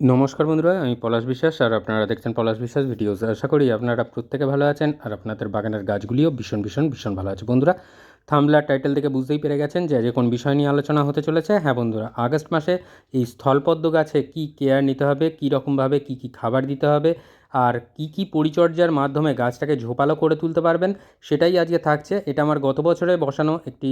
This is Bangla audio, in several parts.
নমস্কার বন্ধুরা, আমি পলাশ বিশ্বাস আর আপনারা দেখছেন পলাশ বিশ্বাস ভিডিওস। আশা করি আপনারা প্রত্যেকে ভালো আছেন আর আপনাদের বাগানের গাছগুলিও ভীষণ ভীষণ ভীষণ ভালো আছে। বন্ধুরা থামলার টাইটেল থেকে বুঝতেই পেরে গেছেন যে যে কোন বিষয় নিয়ে আলোচনা হতে চলেছে। হ্যাঁ বন্ধুরা, আগস্ট মাসে এই স্থলপদ্ম গাছে কি কেয়ার নিতে হবে, কী রকমভাবে কী কী খাবার দিতে হবে আর কি কি পরিচর্যার মাধ্যমে গাছটাকে ঝোপালো করে তুলতে পারবেন, সেটাই আজকে থাকছে। এটা আমার গত বছরে বসানো একটি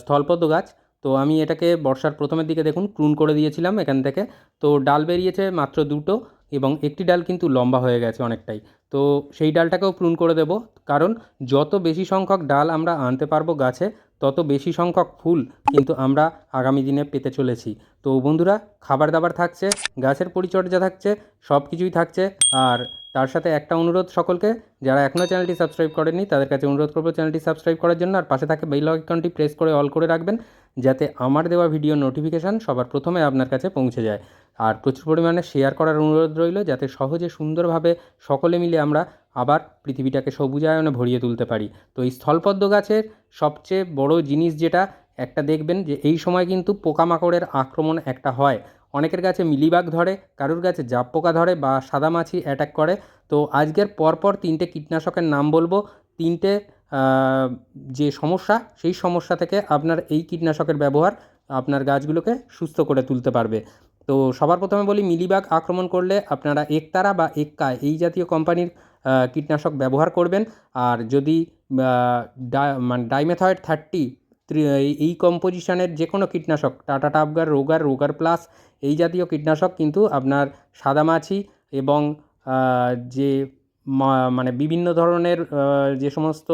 স্থলপদ্ম গাছ। তো আমি এটাকে বর্ষার প্রথমের দিকে দেখুন প্রুন করে দিয়েছিলাম এখান থেকে। তো ডাল বেরিয়েছে মাত্র দুটো এবং একটি ডাল কিন্তু লম্বা হয়ে গেছে অনেকটাই। তো সেই ডালটাকেও প্রুন করে দেব কারণ যত বেশি সংখ্যক ডাল আমরা আনতে পারব গাছে, তত বেশি সংখ্যক ফুল কিন্তু আমরা আগামী দিনে পেতে চলেছি। তো বন্ধুরা, খাবার দাবার থাকছে, গাছের পরিচর্যা থাকছে সব কিছুই থাকছে আর তার সাথে একটা অনুরোধ সকলকে, যারা এখনও চ্যানেলটি সাবস্ক্রাইব করেনি তাদের কাছে অনুরোধ করব চ্যানেলটি সাবস্ক্রাইব করার জন্য আর পাশে থাকে বেল আইকনটি প্রেস করে অল করে রাখবেন। যাতে আমার দেওয়া ভিডিও নোটিফিকেশান সবার প্রথমে আপনার কাছে পৌঁছে যায়। আর প্রচুর পরিমাণে শেয়ার করার অনুরোধ রইল যাতে সহজে সুন্দরভাবে সকলে মিলে আমরা আবার পৃথিবীটাকে সবুজায়নে ভরিয়ে তুলতে পারি। তো এই স্থলপদ্ম গাছের সবচেয়ে বড় জিনিস যেটা, একটা দেখবেন যে এই সময় কিন্তু পোকামাকড়ের আক্রমণ একটা হয়। অনেকের গাছে মিলিবাগ ধরে, কারুর গাছে জাপ পোকা ধরে বা সাদামাছি অ্যাটাক করে। তো আজকের পরপর তিনটে কীটনাশকের নাম বলব। তিনটে যে সমস্যা, সেই সমস্যা থেকে আপনার এই কীটনাশকের ব্যবহার আপনার গাছগুলোকে সুস্থ করে তুলতে পারবে। তো সবার প্রথমে বলি, মিলিবাগ আক্রমণ করলে আপনারা একতারা বা এককা এই জাতীয় কোম্পানির কীটনাশক ব্যবহার করবেন। আর যদি মানে ডাইমেথয়েড থার্টি এই কম্পোজিশনের যে কোনো কীটনাশক, Tata Tafgor, Rogor Rogor plus, এই জাতীয় কীটনাশক কিন্তু আপনার সাদামাছি এবং যে মানে বিভিন্ন ধরনের যে সমস্ত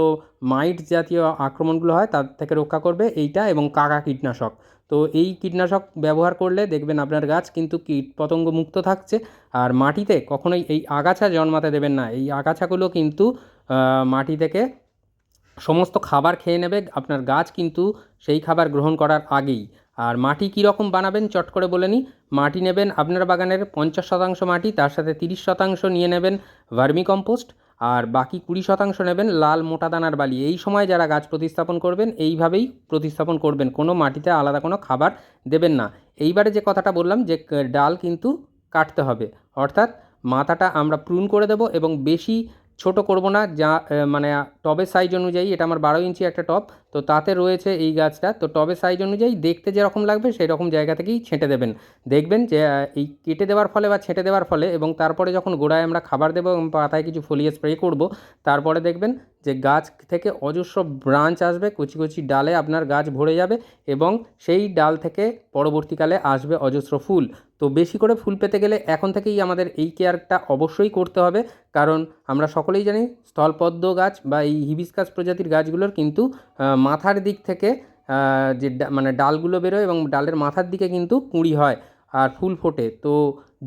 মাইট জাতীয় আক্রমণগুলো হয় তার থেকে রক্ষা করবে এইটা এবং কাকা কীটনাশক। তো এই কীটনাশক ব্যবহার করলে দেখবেন আপনার গাছ কিন্তু কীট পতঙ্গ মুক্ত থাকছে আর মাটিতে কখনোই এই আগাছা জন্মাতে দেবেন না। এই আগাছাগুলো কিন্তু মাটি থেকে সমস্ত খাবার খেয়ে নেবে। আপনার গাছ কিন্তু সেই খাবার গ্রহণ করার আগেই। আর মাটি কী রকম বানাবেন চট করে বলে নিই। মাটি নেবেন আপনার বাগানের পঞ্চাশ শতাংশ মাটি, তার সাথে তিরিশ শতাংশ নিয়ে নেবেন ভার্মি কম্পোস্ট আর বাকি কুড়ি শতাংশ নেবেন লাল মোটা দানার বালি। এই সময় যারা গাছ প্রতিস্থাপন করবেন, এইভাবেই প্রতিস্থাপন করবেন। কোনো মাটিতে আলাদা কোনো খাবার দেবেন না। এইবারে যে কথাটা বললাম যে ডাল কিন্তু কাটতে হবে। অর্থাৎ মাথাটা আমরা প্রুন করে দেব এবং বেশি ছোট করব না, যা মানে টবের সাইজ অনুযায়ী, এটা আমার বারো ইঞ্চি একটা টব, তো তাতে রয়েছে এই গাছটা, তো টবের সাইজ অনুযায়ী দেখতে যেরকম লাগবে সেই রকম জায়গা থেকেই ছেঁটে দেবেন। দেখবেন যে এই কেটে দেওয়ার ফলে বা ছেঁটে দেওয়ার ফলে এবং তারপরে যখন গোড়ায় আমরা খাবার দেবো এবং পাতায় কিছু ফলিয়ে স্প্রে করব, তারপরে দেখবেন যে গাছ থেকে অজস্র ব্রাঞ্চ আসবে, কচি কচি ডালে আপনার গাছ ভরে যাবে এবং সেই ডাল থেকে পরবর্তীকালে আসবে অজস্র ফুল। তো বেশি করে ফুল পেতে গেলে এখন থেকেই আমাদের এই কেয়ারটা অবশ্যই করতে হবে। কারণ আমরা সকলেই জানি স্থলপদ্ম গাছ বা এই হিবিস্কাস প্রজাতির গাছগুলোর কিন্তু মাথার দিক থেকে যে মানে ডালগুলো বেরোয় এবং ডালের মাথার দিকে কিন্তু কুঁড়ি হয় আর ফুল ফোটে। তো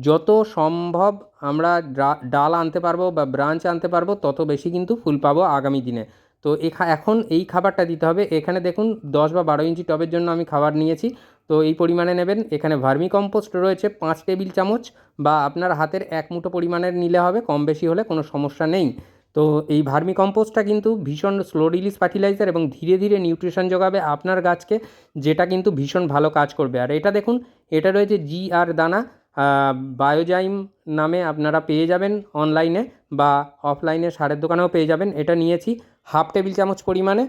যত সম্ভব আমরা ডাল আনতে পারব বা ব্রাঞ্চ আনতে পারব, তত বেশি কিন্তু ফুল পাবো আগামী দিনে। তো এখা, এখন এই খাবারটা দিতে হবে। এখানে দেখুন, দশ বা বারো ইঞ্চি টবের জন্য আমি খাবার নিয়েছি। তো এই পরিমাণে নেবেন। এখানে ভার্মি কম্পোস্ট রয়েছে পাঁচ টেবিল চামচ বা আপনার হাতের এক মুঠো পরিমাণের নিলে হবে, কম বেশি হলে কোনো সমস্যা নেই। তো এই ভার্মি কম্পোস্টটা কিন্তু ভীষণ স্লো রিলিজ ফার্টিলাইজার এবং ধীরে ধীরে নিউট্রিশন যোগাবে আপনার গাছকে, যেটা কিন্তু ভীষণ ভালো কাজ করবে। আর এটা দেখুন, এটা রয়েছে জি আর দানা। বায়োজাইম নামে আপনারা পেয়ে যাবেন অনলাইনে বা অফলাইনে সারের দোকানেও পেয়ে যাবেন। এটা নিয়েছি হাফ টেবিল চামচ পরিমাণে।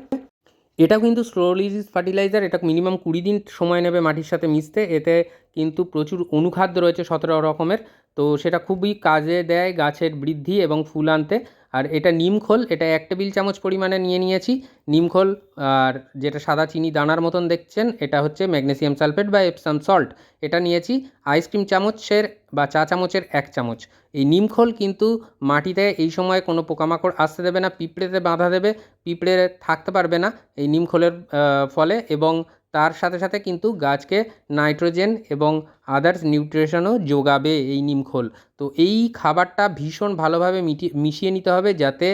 এটা কিন্তু স্লো রিলিজ ফার্টিলাইজার এটা মিনিমাম কুড়ি দিন সময় নেবে মাটির সাথে মিশতে। এতে কিন্তু প্রচুর অনুখাদ্য রয়েছে সতেরো রকমের। তো সেটা খুবই কাজে দেয় গাছের বৃদ্ধি এবং ফুল আনতে। আর এটা নিমখোল এটা এক টেবিল চামচ পরিমাণে নিয়ে নিয়েছি। নিমখোল আর যেটা সাদা চিনি দানার মতন দেখছেন, এটা হচ্ছে ম্যাগনেসিয়াম সালফেট বা এপসাম সল্ট। এটা নিয়েছি আইসক্রিম চামচের বা চা চামচের এক চামচ। এই নিমখোল কিন্তু মাটিতে এই সময় কোনো পোকামাকড় আসতে দেবে না, পিঁপড়েতে বাঁধা দেবে, পিঁপড়ে থাকতে পারবে না এই নিমখোলের ফলে এবং তার সাথে সাথে কিন্তু গাছকে নাইট্রোজেন এবং আদার্স নিউট্রিশনও যোগাবে এই নিমখোল। তো এই খাবারটা ভীষণ ভালোভাবে মিশিয়ে নিতে হবে যাতে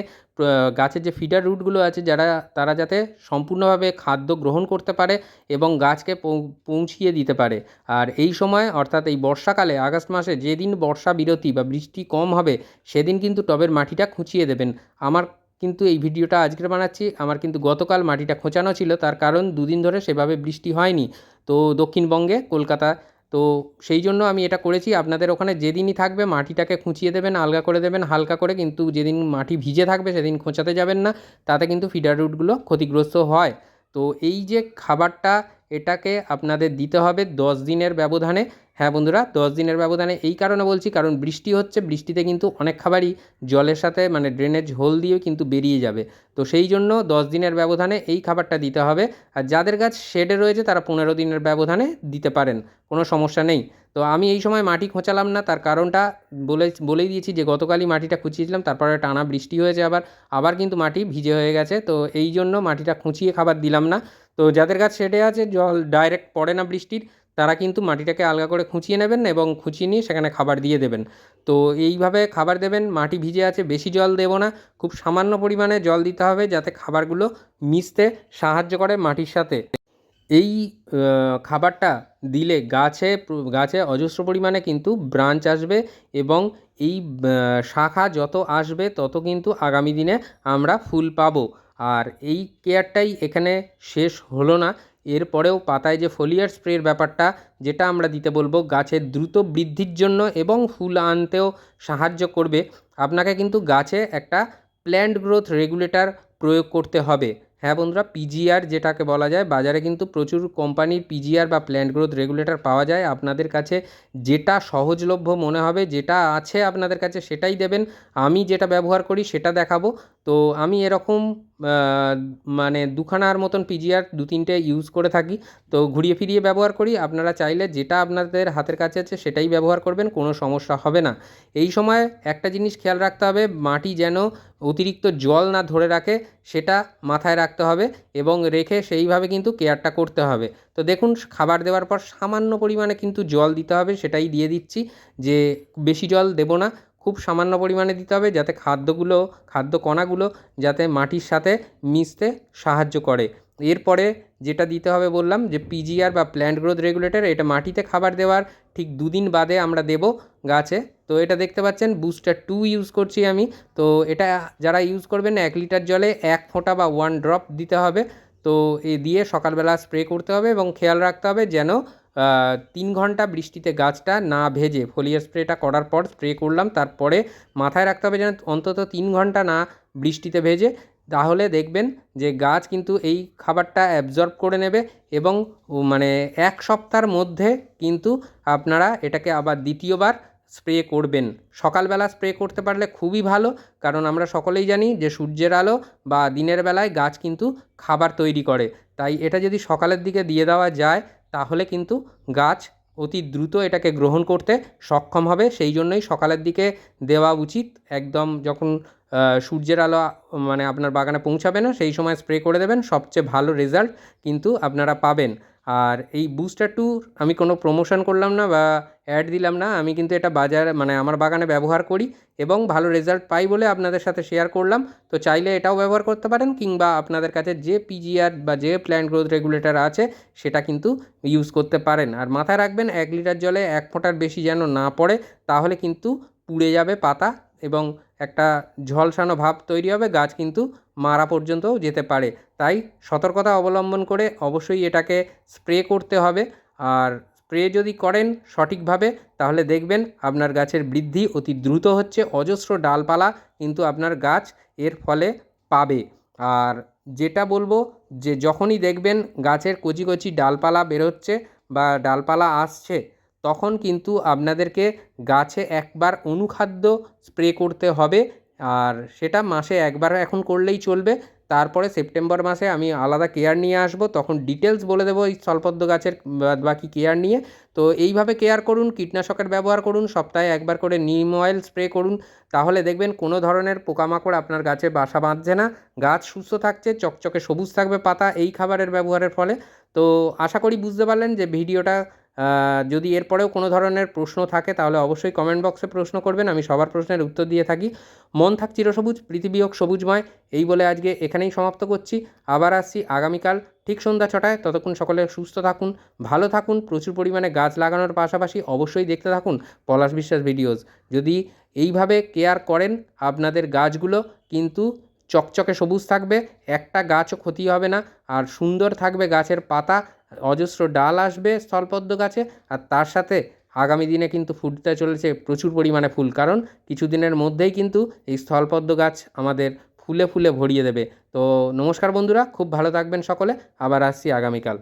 গাছের যে ফিডার রুটগুলো আছে যারা, তারা যাতে সম্পূর্ণভাবে খাদ্য গ্রহণ করতে পারে এবং গাছকে পৌঁছিয়ে দিতে পারে। আর এই সময়, অর্থাৎ এই বর্ষাকালে, আগস্ট মাসে যেদিন বর্ষা বিরতি বা বৃষ্টি কম হবে, সেদিন কিন্তু টবের মাটিটা খুঁচিয়ে দেবেন। আমার কিন্তু এই ভিডিওটা আজকের বানাচ্ছি। আমার কিন্তু গতকাল মাটিটা খোঁচানো ছিল, তার কারণ দুদিন ধরে সেভাবে বৃষ্টি হয়নি। তো দক্ষিণবঙ্গে, কলকাতা, তো সেই জন্য আমি এটা করেছি। আপনাদের ওখানে যেদিনই থাকবে মাটিটাকে খুঁচিয়ে দেবেন, আলগা করে দেবেন, হালকা করে, কিন্তু যেদিন মাটি ভিজে থাকবে সেদিন খোঁচাতে যাবেন না। তাতে কিন্তু ফিডার রুটগুলো ক্ষতিগ্রস্ত হয়। তো এই যে খাবারটা এটাকে আপনাদের দিতে হবে দশ দিনের ব্যবধানে। হ্যাঁ বন্ধুরা, দশ দিনের ব্যবধানে এই কারণে বলছি, কারণ বৃষ্টি হচ্ছে, বৃষ্টিতে কিন্তু অনেক খাবারই জলের সাথে মানে ড্রেনেজ হোল দিয়েও কিন্তু বেরিয়ে যাবে। তো সেই জন্য দশ দিনের ব্যবধানে এই খাবারটা দিতে হবে। আর যাদের গাছ শেডে রয়েছে, তারা পনেরো দিনের ব্যবধানে দিতে পারেন, কোনো সমস্যা নেই। তো আমি এই সময় মাটি খোঁচালাম না, তার কারণটা বলে, বলেই দিয়েছি যে গতকালই মাটিটা খুঁচিয়েছিলাম, তারপরে টানা বৃষ্টি হয়েছে আবার আবার কিন্তু মাটি ভিজে হয়ে গেছে। তো এই জন্য মাটিটা খুঁচিয়ে খাবার দিলাম না। তো যাদের গাছ শেডে আছে, জল ডাইরেক্ট পড়ে না বৃষ্টির, তারা কিন্তু মাটিটাকে আলগা করে খুঁচিয়ে নেবেন এবং খুঁচিয়ে নিয়ে সেখানে খাবার দিয়ে দেবেন। তো এইভাবে খাবার দেবেন, মাটি ভিজে আছে, বেশি জল দেবো না, খুব সামান্য পরিমাণে জল দিতে হবে যাতে খাবারগুলো মিশতে সাহায্য করে মাটির সাথে। এই খাবারটা দিলে গাছে গাছে অজস্র পরিমাণে কিন্তু ব্রাঞ্চ আসবে এবং এই শাখা যত আসবে তত কিন্তু আগামী দিনে আমরা ফুল পাবো। আর এই কেয়ারটাই এখানে শেষ হলো না। এরপরেও পাতায় যে ফোলিয়ার স্প্রের ব্যাপারটা, যেটা আমরা দিতে বলব, গাছের দ্রুত বৃদ্ধির জন্য এবং ফুল আনতেও সাহায্য করবে। আপনাকে কিন্তু গাছে একটা প্ল্যান্ট গ্রোথ রেগুলেটর প্রয়োগ করতে হবে। হ্যাঁ বন্ধুরা, পিজিআর যেটাকে বলা যায়, বাজারে কিন্তু প্রচুর কোম্পানির পিজিআর বা প্ল্যান্ট গ্রোথ রেগুলেটর পাওয়া যায়। আপনাদের কাছে যেটা সহজলভ্য মনে হবে, যেটা আছে আপনাদের কাছে সেটাই দেবেন। আমি যেটা ব্যবহার করি সেটা দেখাবো। তো আমি এরকম মানে দুখানার মতন পিজিআর দু তিনটে ইউজ করে থাকি। তো ঘুরিয়ে ফিরিয়ে ব্যবহার করি। আপনারা চাইলে যেটা আপনাদের হাতের কাছে আছে সেটাই ব্যবহার করবেন, কোনো সমস্যা হবে না। এই সময় একটা জিনিস খেয়াল রাখতে হবে, মাটি যেন অতিরিক্ত জল না ধরে রাখে, সেটা মাথায় রাখতে হবে এবং রেখে সেইভাবে কিন্তু কেয়ারটা করতে হবে। তো দেখুন, খাবার দেওয়ার পর সামান্য পরিমাণে কিন্তু জল দিতে হবে, সেটাই দিয়ে দিচ্ছি যে বেশি জল দেবো না। খুব সামান্য পরিমাণে দিতে হবে যাতে খাদ্যগুলো, খাদ্য কণাগুলো যাতে মাটির সাথে মিশতে সাহায্য করে। এরপরে যেটা দিতে হবে বললাম যে পিজিআর বা প্ল্যান্ট গ্রোথ রেগুলেটর এটা মাটিতে খাবার দেওয়ার ঠিক দুদিন বাদে আমরা দেব গাছে। তো এটা দেখতে পাচ্ছেন বুস্টার টু ইউজ করছি আমি। তো এটা যারা ইউজ করবেন, এক লিটার জলে এক ফোঁটা বা ওয়ান ড্রপ দিতে হবে। তো এ দিয়ে সকালবেলা স্প্রে করতে হবে এবং খেয়াল রাখতে হবে যেন তিন ঘণ্টা বৃষ্টিতে গাছটা না ভেজে ফোলিয়ার স্প্রেটা করার পর স্প্রে করলাম, তারপরে মাথায় রাখতে হবে যেন অন্তত তিন ঘণ্টা না বৃষ্টিতে ভেজে। তাহলে দেখবেন যে গাছ কিন্তু এই খাবারটা অ্যাবজর্ব করে নেবে এবং মানে এক সপ্তাহের মধ্যে কিন্তু আপনারা এটাকে আবার দ্বিতীয়বার স্প্রে করবেন। সকালবেলা স্প্রে করতে পারলে খুবই ভালো, কারণ আমরা সকলেই জানি যে সূর্যের আলো বা দিনের বেলায় গাছ কিন্তু খাবার তৈরি করে। তাই এটা যদি সকালের দিকে দিয়ে দেওয়া যায় তাহলে কিন্তু গাছ অতি দ্রুত এটাকে গ্রহণ করতে সক্ষম হবে। সেই জন্যই সকালের দিকে দেওয়া উচিত। একদম যখন সূর্যের আলো মানে আপনার বাগানে পৌঁছাবে না, সেই সময় স্প্রে করে দেবেন। সবচেয়ে ভালো রেজাল্ট কিন্তু আপনারা পাবেন। আর এই বুস্টার টু আমি কোনো প্রমোশন করলাম না বা অ্যাড দিলাম না, আমি কিন্তু এটা বাজারে মানে আমার বাগানে ব্যবহার করি এবং ভালো রেজাল্ট পাই বলে আপনাদের সাথে শেয়ার করলাম। তো চাইলে এটাও ব্যবহার করতে পারেন কিংবা আপনাদের কাছে যে পিজিআর বা যে প্ল্যান্ট গ্রোথ রেগুলেটর আছে, সেটা কিন্তু ইউজ করতে পারেন। আর মাথায় রাখবেন, এক লিটার জলে এক ফোঁটার বেশি যেন না পড়ে, তাহলে কিন্তু পুড়ে যাবে পাতা এবং একটা ঝলসানো ভাব তৈরি হবে, গাছ কিন্তু মারা পর্যন্তও যেতে পারে। তাই সতর্কতা অবলম্বন করে অবশ্যই এটাকে স্প্রে করতে হবে। আর স্প্রে যদি করেন সঠিকভাবে, তাহলে দেখবেন আপনার গাছের বৃদ্ধি অতি দ্রুত হচ্ছে। অজস্র ডালপালা কিন্তু আপনার গাছ এর ফলে পাবে। আর যেটা বলব যে যখনই দেখবেন গাছের কচি কচি ডালপালা বেরোচ্ছে বা ডালপালা আসছে, তখন কিন্তু আপনাদেরকে গাছে একবার অনুখাদ্য স্প্রে করতে হবে। আর সেটা মাসে একবার এখন করলেই চলবে। তারপরে সেপ্টেম্বর মাসে আমি আলাদা কেয়ার নিয়ে আসব, তখন ডিটেলস বলে দেবো এই স্থলপদ্ম গাছের বাকি কেয়ার নিয়ে। তো এইভাবে কেয়ার করুন, কীটনাশকের ব্যবহার করুন, সপ্তাহে একবার করে নিম অয়েল স্প্রে করুন, তাহলে দেখবেন কোনো ধরনের পোকামাকড় আপনার গাছে বাসা বাঁধছে না। গাছ সুস্থ থাকছে, চকচকে সবুজ থাকবে পাতা, এই খাবারের ব্যবহারের ফলে। তো আশা করি বুঝতে পারলেন যে ভিডিওটা যদি এরপরেও কোনো ধরনের প্রশ্ন থাকে, তাহলে অবশ্যই কমেন্ট বক্সে প্রশ্ন করবেন, আমি সবার প্রশ্নের উত্তর দিয়ে থাকি। মন থাক চিরসবুজ, পৃথিবী হোক সবুজময়, এই বলে আজকে এখানেই সমাপ্ত করছি। আবার আসছি আগামীকাল ঠিক সন্ধ্যা ছটায়। ততক্ষণ সকলে সুস্থ থাকুন, ভালো থাকুন, প্রচুর পরিমাণে গাছ লাগানোর পাশাপাশি অবশ্যই দেখতে থাকুন পলাশ বিশ্বাস ভিডিওস যদি এইভাবে কেয়ার করেন আপনাদের গাছগুলো, কিন্তু চকচকে সবুজ থাকবে, একটা গাছও ক্ষতি হবে না, আর সুন্দর থাকবে গাছের পাতা অজস্র ডাল আসবে স্থলপদ্ম গাছে আর তার সাথে আগামী দিনে কিন্তু ফুটতে চলেছে প্রচুর পরিমাণে ফুল। কারণ কিছুদিনের মধ্যেই কিন্তু এই স্থলপদ্ম গাছ আমাদের ফুলে ফুলে ভরিয়ে দেবে। তো নমস্কার বন্ধুরা, খুব ভালো থাকবেন সকলে। আবার আসছি আগামীকাল।